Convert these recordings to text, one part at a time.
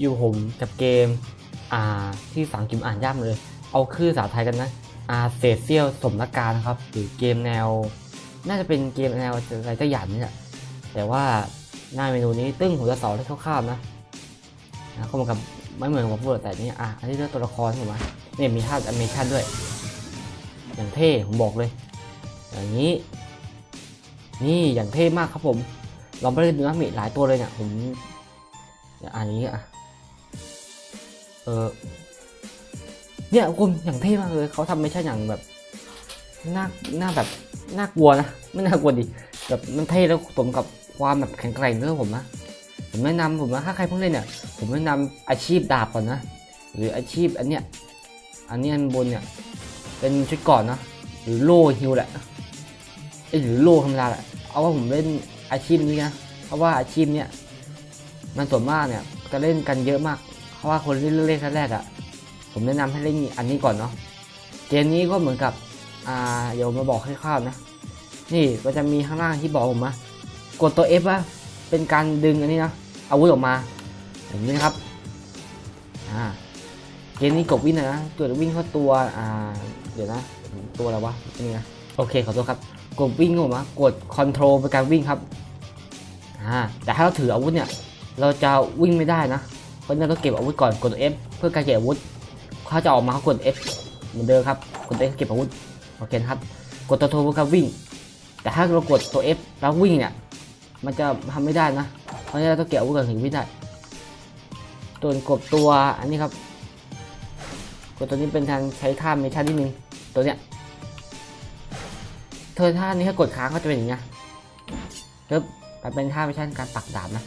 อยู่ผมกับเกมอ่าที่สังกิมอ่านยากเลย เอาคือภาษาไทยกันนะอาเซเซียลสมรการนะครับ หรือเกมแนว น่าจะเป็นเกมแนวอะไรจะหยันนี่แหละแต่ว่าหน้าเมนูนี้ตึ้งผมจะสอนให้คร่าวๆนะนะเข้ามากับไม่เหมือนกับพูดแต่นี่อะอันนี้เรื่องตัวละครถูกไหมเนี่ยมีท่าแอนิเมชันด้วย อย่างเท่ผมบอกเลย อย่างนี้ นี่อย่างเท่มากครับผมลองไปเล่นดูนะมีหลายตัวเลยเนี่ยผมเนี่ยอันนี้อะ เออเนี่ยคุณอย่างเท่มากเลยเขาทำไม่ใช่อย่างแบบน่าน่าแบบน่ากลัวนะไม่น่ากลัวดิแบบมันเท่แล้วสมกับความแบบแข็งแกร่งด้วยผมนะผมแนะนำผมนะถ้าใครเพิ่งเล่นเนี่ยผมแนะนำอาชีพดาบก่อนนะหรืออาชีพอันเนี้ยอันนี้อันบนเนี่ยเป็นชุดก่อนนะหรือโล่ฮิวแหละเอ้ยหรือโล่ธรรมดาแหละเอาว่าผมเล่นอาชีพนี้นะเพราะว่าอาชีพเนี้ยมันส่วนมากเนี่ยจะเล่นกันเยอะมากาะว่าคนที่เล่นครั้งแรกอะ่ะ ผมแนะนำให้เล่นอันนี้ก่อนเนาะเกมนี้ก็เหมือนกับอ่าเดี๋ยวมาบอกให้คร่าวๆนะ นี่ก็จะมีข้างล่างที่บอกผมมากดตัว F ว่าเป็นการดึงอันนี้นะอาวุธออกมาอย่างนี้นครับอ่าเกมนี้กดวิ่งนะกดวิ่งเข้าตัวอ่าเดี๋ยวนะตัวอะไรวะนี่นะโอเคขอโทษครับ กดวิ่งออกมากดคอนโทรลเป็นการวิ่งครับอ่าแต่ถ้าเราถืออาวุธเนี่ย เราจะวิ่งไม่ได้นะ เพราะนั้นต้องเก็บอาวุธก่อนกด F เพื่อการเก็บอาวุธเขาจะออกมาเขากด F เหมือนเดิมครับกด F เก็บอาวุธโอเคนะครับกดตัวโทรเพื่อการวิ่ง แต่ถ้าเรากดตัว F แล้ววิ่งเนี่ยมันจะทำไม่ได้นะเพราะฉะนั้นเราต้องเก็บอาวุธก่อนถึงวิ่งได้ตัวกดตัวอันนี้ครับกดตัวนี้เป็นทางใช้ท่าเมชันนิดนึงตัวเนี้ยเธอท่านี้ถ้ากดค้างก็จะเป็นอย่างเงี้ยปึ๊บมันเป็นท่าเมชันการปักดาบนะ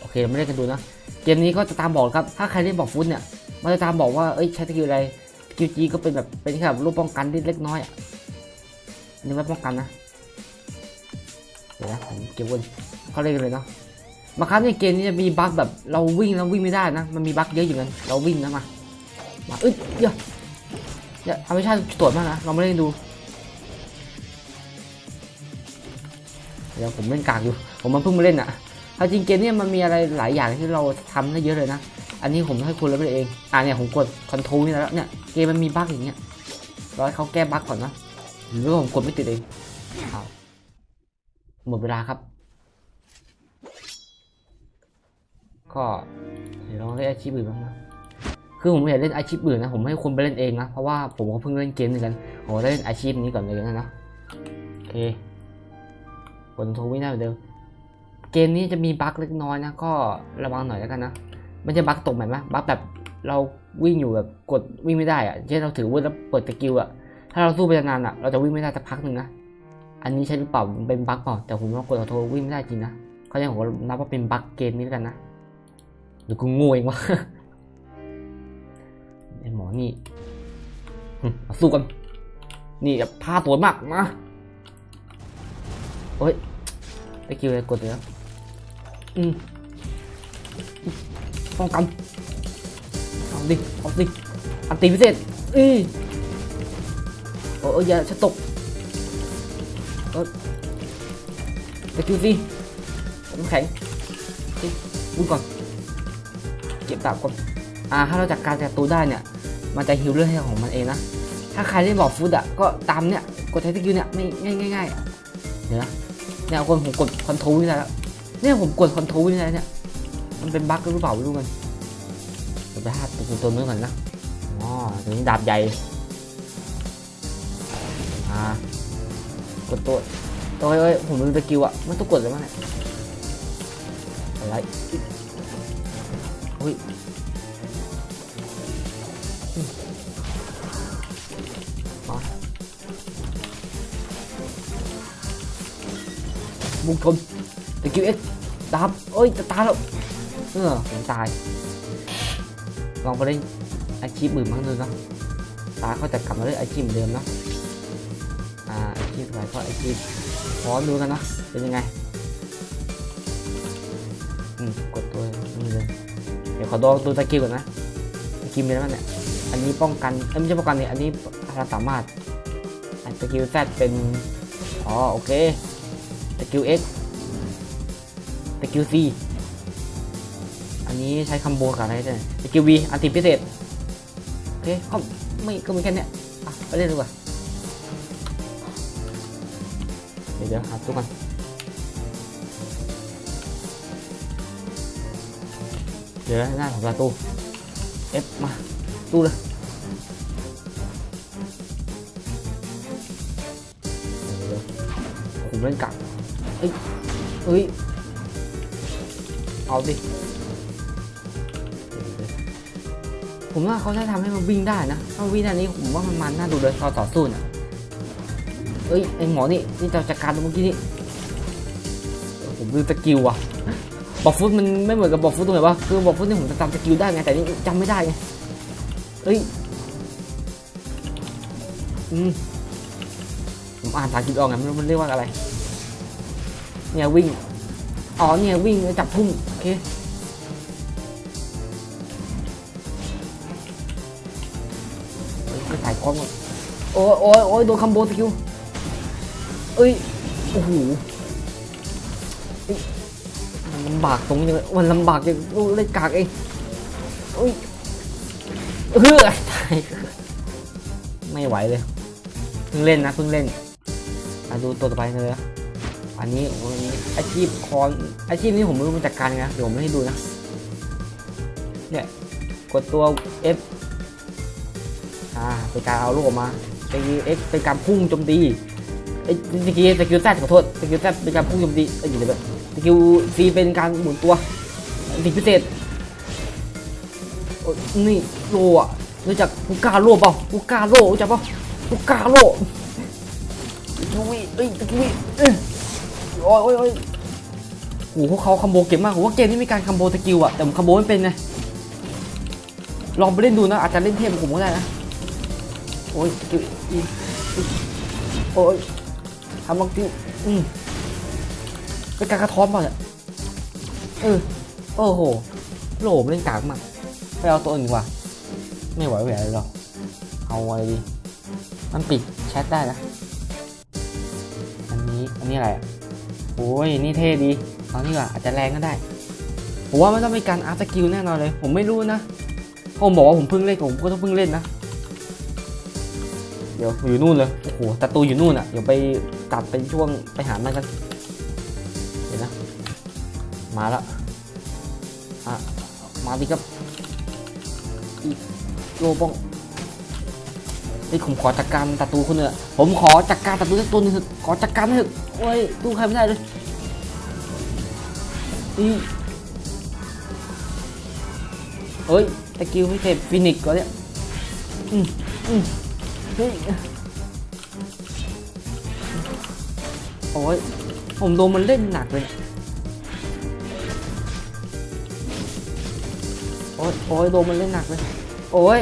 โอเคเราไม่เล่นกันดูนะ เกมนี้ก็จะตามบอกครับ ถ้าใครเล่นบอกฟุตเนี่ย มันจะตามบอกว่า เอ้ยใช้สกิลอะไรสกิลจีก็เป็นแบบ เป็นแค่แบบรูปป้องกันที่เล็กน้อยอะนี่ไม่ป้องกันนะ เดี๋ยวนะผมเก็บวนเขาเล่นกันเลยเนาะบางครั้งในเกมนี้จะมีบั๊กแบบเราวิ่งแล้ววิ่งไม่ได้นะ มันมีบั๊กเยอะอยู่กันเราวิ่งนะมา มาเอ้ยเดี๋ยวเดี๋ยวเอาไม่ใช่ตรวจมากนะ เราไม่เล่นดู เดี๋ยวผมเล่นกากอยู่ ผมมาเพิ่งมาเล่นอะ เอาจริงเกมเนี้มันมีอะไรหลายอย่างที่เราทำได้เยอะเลยนะ อันนี้ผมให้คุณแล้วไปเอง อ่าเนี่ยผมกดคอนโทรลนี่แล้วเนี่ยเกมมันมีบั๊กอย่างเงี้ยรอให้เขาแก้บั๊กก่อนนะหรือว่าผมกดไม่ติดเองเอาหมดเวลาครับ ก็เดี๋ยวลองเล่นอาชีพอื่นบ้างนะคือผมอยากเล่นอาชีพอื่นนะ ผมให้คุณไปเล่นเองนะ เพราะว่าผมก็เพิ่งเล่นเกมเหมือนกันผมเล่นอาชีพนี้ก่อนเลยนะเนาะโอเคคอนโทรไม่ได้เหมือนเดิม เกมนี้จะมีบั๊กเล็กน้อยนะ ก็ระวังหน่อยแล้วกันนะม่ใช่บั๊กตกแบบนะบั๊กแบบเราวิ่งอยู่แบบกดวิ่งไม่ได้อะเช่นเราถือวุธแล้วเปิดตะกิวอะถ้าเราสู้ไปนานอะเราจะวิ่งไม่ได้สักพักหนึ่งนะ อันนี้ใช่หรือเปล่าเป็นบั๊กเปล่า แต่ผมว่ากดออโต้วิ่งไม่ได้จริงนะเขายังผมนับว่าเป็นบั๊กเกมนี้แล้วกันนะ หรือกูโง่เองวะไอหมอนี่มาสู้กัน นี่แบบพาตัวมากมาโอ้ยตะกิวเลยกดเลยนะ อืมป้องกันเอาดิเอาดิอันตีพิเศษอือโอ้ยอย่าฉันตกเออตะกิวสิน้ำแข็งสิบุญก่อน เก็บดาบก่อน อ่า ถ้าเราจัดการจับตัวได้เนี่ย มันจะฮิวเลือดให้ของมันเองนะ ถ้าใครได้บอกฟุตอะ ก็ตามเนี่ย กดใช้สกิลเนี่ยไม่ง่ายง่ายเดี๋ยวนะเนี่ยคนผมกดคอนโทรลนี่แหละ เนี่ยผมกดคอนโทรลนี่แหละเนี่ย มันเป็นบั๊กหรือเปล่าไม่รู้กันเดี๋ยวไปหาตัวตัวนู้นก่อนนะ อ๋อตัวนี้ดาบใหญ่อ่ากดตัวตัวเอ้ยผมลืมสกิลอะมันต้องกดเลยมั้งเนี่ยอะไรอุ้ยมาบุกชนตะกิ้วเอ็ก ดาบเอ้ยจะตายแล้วเออผมตาย ลองไปเล่นอาชีพอื่นบ้างดูเนาะตาเขาจะกลับมาเล่นอาชีพเหมือนเดิมเนาะอ่าอาชีพอะไรก็อาชีพขอดูกันเนาะเป็นยังไงอืมกดตัวนี่เลยเดี๋ยวขอดูตัวตะกิ้ก่อนนะตะกิ้มีอะไรบ้างเนี่ยอันนี้ป้องกันเอ้ยไม่ใช่ป้องกันเนี่ยอันนี้เราสามารถอันสกิล Z เป็นอ๋อโอเคสกิล X ส กิล C อันนี้ใช้คัมโบกับอะไรเนี่ยสกิลวีอันติพิเศษ โอเคก็ไม่ก็มีแค่นี้อะไปเล่นดีกว่า เดี๋ยวเดี๋ยวหาตู้กันเดี๋ยวหน้าของประตูเอฟมาตู้เลยเดี๋ยวผมเล่นกักเอ้ยเอ้ย เอาดิผมว่าเขาจะทำให้มันวิ่งได้นะ ถ้าวิ่งได้นี้ผมว่ามันมันน่าดูเลยตอนต่อสู้น่ะเอ้ยไอหมอนี่นี่เจะจัดการตัวเมื่อกี้นี่เออผมดูสกิลว่ะบอกฟุตมันไม่เหมือนกับบอฟุตตรงไหนวะคือบอกฟุตนี่ผมจะจำสกิลได้ไงแต่นี่จำไม่ได้ไงเอ้ยอืมผมอ่านภาษาอังกฤษออกไงไม่รู้มันเรียกว่าอะไรเนี่ยวิ่ง อ๋อเนี่ยวิ่งจับทุ่มโอเคไม่ถ่ายกล้องหมดโอ้ยโอ้ยโอ้ยโดนคัมโบสกิลเอ้ย โอ้โหมันลำบากตรงนี้เลยมันลำบากอย่างเล่นกากเองเอ้ยเฮ้ยตายไม่ไหวเลย เพิ่งเล่นนะเพิ่งเล่นมาดูตัวต่อไปเลยนะ อันนี้วันนี้อาชีพคอนอาชีพนี้ผมไม่รู้มันจัดการนะเดี๋ยวผมไม่ให้ดูนะ เนี่ย กดตัว F อ่าเป็นการเอาลูกออกมาสกิล X เป็นการพุ่งโจมตีไอ้สกิลสกิลแซดขอโทษสกิลแซดเป็นการพุ่งโจมตีเอ้ยอยู่ในแบบสกิล C เป็นการหมุนตัวสิ่งพิเศษโอ้นี่โลอะรู้จักกูกล้าโลเปล่ากูกล้าโลรู้จักเปล่ากูกล้าโลยูวีเอ้ยตะกี้เอ้ย โอ้ยโอ้ยโอ้ยโอ้พวกเขาคัมโบเก่งมากผมว่าเกมนี้มีการคัมโบสกิลอะแต่ผมคัมโบไม่เป็นไงลองไปเล่นดูนะอาจจะเล่นเทพผมก็ได้นะโอ้ยกิโอ้ยทำบางทีอืมเป็นการกระท้อนเปล่าเนี่ยเออโอ้โหโหลมเล่นกากมากไปเอาตัวอื่นดีกว่า ไม่ไหวแหวเลยหรอกเอาอะไรดี มันปิดแชทได้นะ อันนี้ อันนี้อะไรอะ โอ้ยนี่เท่ดีเอานี่ว่ะอาจจะแรงก็ได้ ผมว่ามันต้องมีการอาร์ตสกิลแน่นอนเลย ผมไม่รู้นะ ผมบอกว่าผมเพิ่งเล่นผมก็ต้องเพิ่งเล่นนะ เดี๋ยวอยู่นู่นเลย โอ้โหตะตูอยู่นู่นอะ เดี๋ยวไปตัดเป็นช่วงไปหามันกัน เดี๋ยวนะ มาล้วอะ มาดิครับอีโลบ้องเฮ้ยผมขอจัดการตะตูคนเนอะผมขอจัดการตะตูตัวนึงขอจัดการหน่อยเถอะ โอ้ย ดูใครไม่ได้เลยอีเฮ้ยตะกิวไม่เสร็จฟินิกก่อนเนี่ยอืมอืมเฮ้ยโอ้ยผมโดนมันเล่นหนักเลยโอ้ยโอ้ยโดนมันเล่นหนักเลย โอ้ย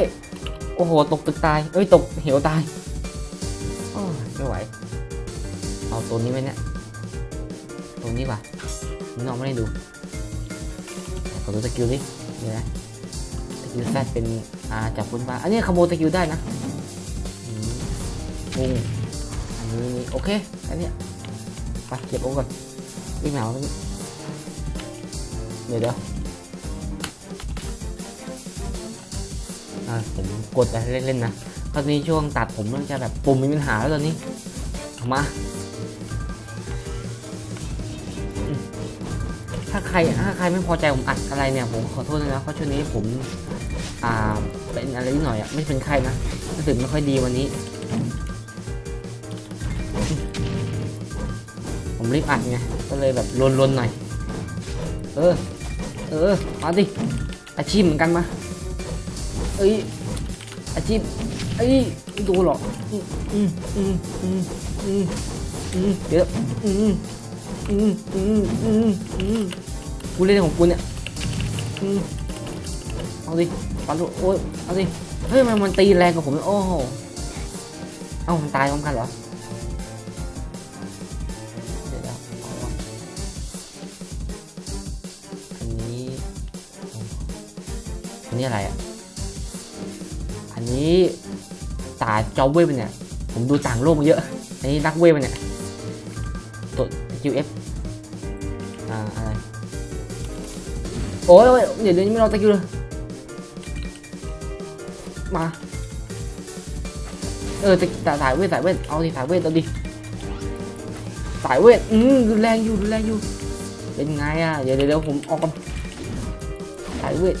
โอ้โห ตกตึกตาย เอ้ย ตกเหวตาย โอ้ยไม่ไหว เอาตัวนี้ไหมเนี่ยตัวนี้ป่ะน้องไม่ได้ดูขอดูสกิลดิเดี๋ยวนะสกิลแซดเป็นอ่าจับคุณฟ้าอันนี้ขโมยสกิลได้นะอืมปุ้งอันนี้นี่โอเค อันนี้ไปเก็บโอ้ก่อนวิ่งหนาวนี่เดี๋ยวเดี๋ยวอะผมกดอะไรเล่นๆนะตอนนี้ช่วงตัดผมมันจะแบบปุ่มมีปัญหาแล้วตอนนี้เอามาาใครถ้าใครไม่พอใจผมอัดอะไรเนี่ยผมขอโทษนะเพราะช่วงนี้ผมอ่าเป็นอะไรนิดหน่อยอะไม่เป็นไข้นะรู้สึกไม่ค่อยดีวันนี้ ผมรีบอัดไงก็เลยแบบลนๆหน่อยเออเออมาดิอาชีพเหมือนกันมาเอ้ยอาชีพเอ้ยดูหรอกอืมอืมอืมอืมอืมเดี๋ยวอืมอืมอืมอืมอืม กูเล่นของกูเนี่ยอืมเอาดิปันลูกโอ้ยเอาดิเฮ้ยมันมันตีแรงกว่าผมเลยโอ้โหเอ้ามันตายพร้อมกันเหรอเดี๋ยวอันนี้อันนี้อะไรอะอันนี้ตาจอมเวฟเนี่ย ผมดูต่างโลกมาเยอะอันนี้นักเวฟเนี่ยตัว QF โอ้ยเดี๋ยวเดี๋ยวนี้ไม่รอตะกิ้วเลย มา เออจะแต่สายเวทสายเวทเอาดิสายเวทเอาดิ สายเวทอืมรุนแรงอยู่รุนแรงอยู่ เป็นไงอะ เดี๋ยวเดี๋ยวเดี๋ยวผมออกกันสายเวท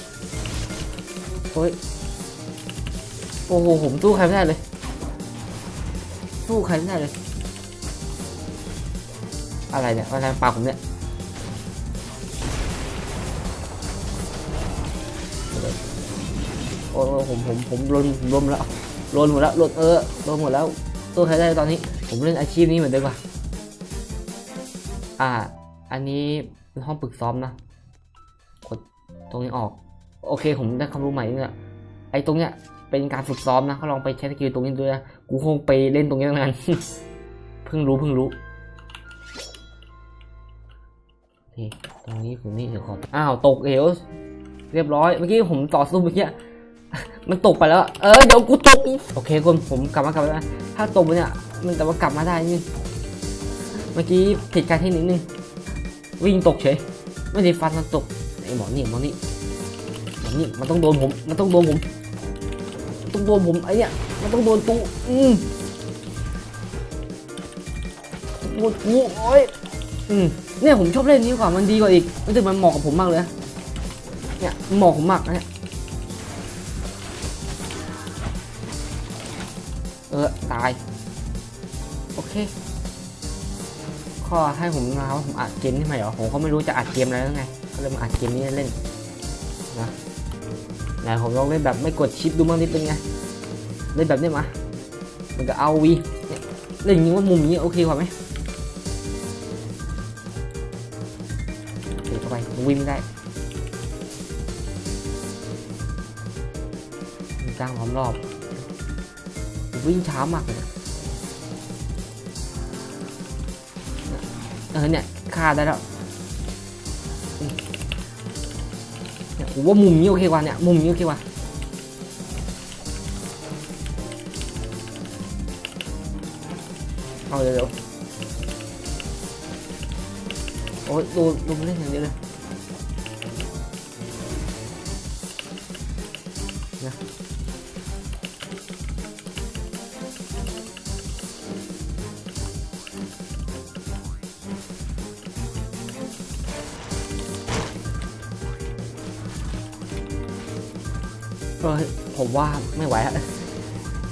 โอ้ย โอ้โห ผมสู้ใครไม่ได้เลย สู้ใครไม่ได้เลย อะไรเนี่ยอะไรปากผมเนี่ย โอ้ผมผมผมลนลมแล้วลนหมดแล้วลนเออลนหมดแล้วตัวใครได้ตอนนี้ ผมเล่นอาชีพนี้เหมือนเดิมป่ะอ่า อันนี้เป็นห้องฝึกซ้อมนะกดตรงนี้ออก โอเค ผมได้ความรู้ใหม่เนี่ยไอ้ตรงเนี้ยเป็นการฝึกซ้อมนะเขาลองไปใช้สกิลตรงนี้ดูนะกูคงไปเล่นตรงนี้ตั้งนานเพิ่งรู้เพิ่งรู้โอเคตรงนี้ผมนี่เดี๋ยวขออ้าวตกเหวเรียบร้อยเมื่อกี้ผมต่อสู้เมื่อกี้ มันตกไปแล้ว เออเดี๋ยวกูตกโอเคคนผมกลับมากลับมาถ้าตกไปเนี่ยมันแต่ว่ากลับมาได้นี่เมื่อกี้ผิดการเทคนิคนิดนึงวิ่งตกเฉยไม่ได้ฟันมันตกไอ้หมอนี่หมอนี่หมอนี่มันต้องโดนผมมันต้องโดนผมต้องโดนผมไอ้เนี่ยมันต้องโดนตูอืมโดนกูโอ้ยอืมเนี่ยผมชอบเล่นนี้กว่ามันดีกว่าอีกรู้สึกมันเหมาะกับผมมากเลยเนี่ยเหมาะผมมากนะเนี่ยายโอเคข้อให้ผมมาว่าผมอัดเกมนี่ไหมเหรอผมก็ไม่รู้จะอัดเกมอะไรแล้วไงก็เลยมาอัดเกมนี้เล่นนะไหนผมลองเล่นแบบไม่กดชิปดูบ้างนิดเป็นไงเล่นแบบนี้มามันก็เอาวีเล่นอย่างนี้ว่ามุมนี้โอเคกว่าไหมเข้าไปวิ่งได้จ้างล้อมรอบ วิ่งช้ามากเลยเออเนี่ยฆ่าได้แล้วเนี่ยผมว่ามุมนี้โอเคกว่าเนี่ยมุมนี้โอเคกว่าเอาเร็วๆโอ้ยดูดูมันเล่นอย่างเดียวเลยนะ ผมว่าไม่ไหวอะ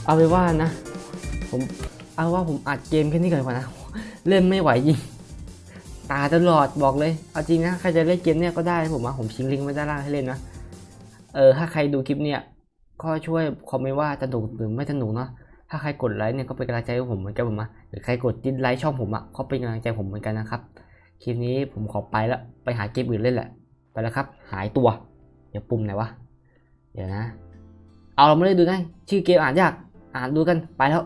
เอาไปว่านะ ผมเอาว่าผมอัดเกมแค่นี้ก่อนดีกว่านะ เล่นไม่ไหวจริงตาตลอดบอกเลย เอาจริงนะ ใครจะเล่นเกมเนี่ยก็ได้ผมว่าผมชิงลิงก์ไว้ด้านล่างให้เล่นนะ เออ ถ้าใครดูคลิปเนี่ย ก็ช่วยคอมเมนต์ว่าจะดุหรือไม่สนุกเนาะ ถ้าใครกดไลค์เนี่ยก็เป็นกำลังใจให้ผมเหมือนกันผมอะหรือใครกดดิสไลค์ช่องผมอะก็เป็นกำลังใจผมเหมือนกันนะครับ คลิปนี้ผมขอไปแล้วไปหาเกมอื่นเล่นแหละ ไปแล้วครับ หายตัว เดี๋ยวปุ่มไหนวะ เดี๋ยวนะ เอาเราไม่ได้ดูนะชื่อเกมอ่านยาก อ่านดูกันไปแล้ว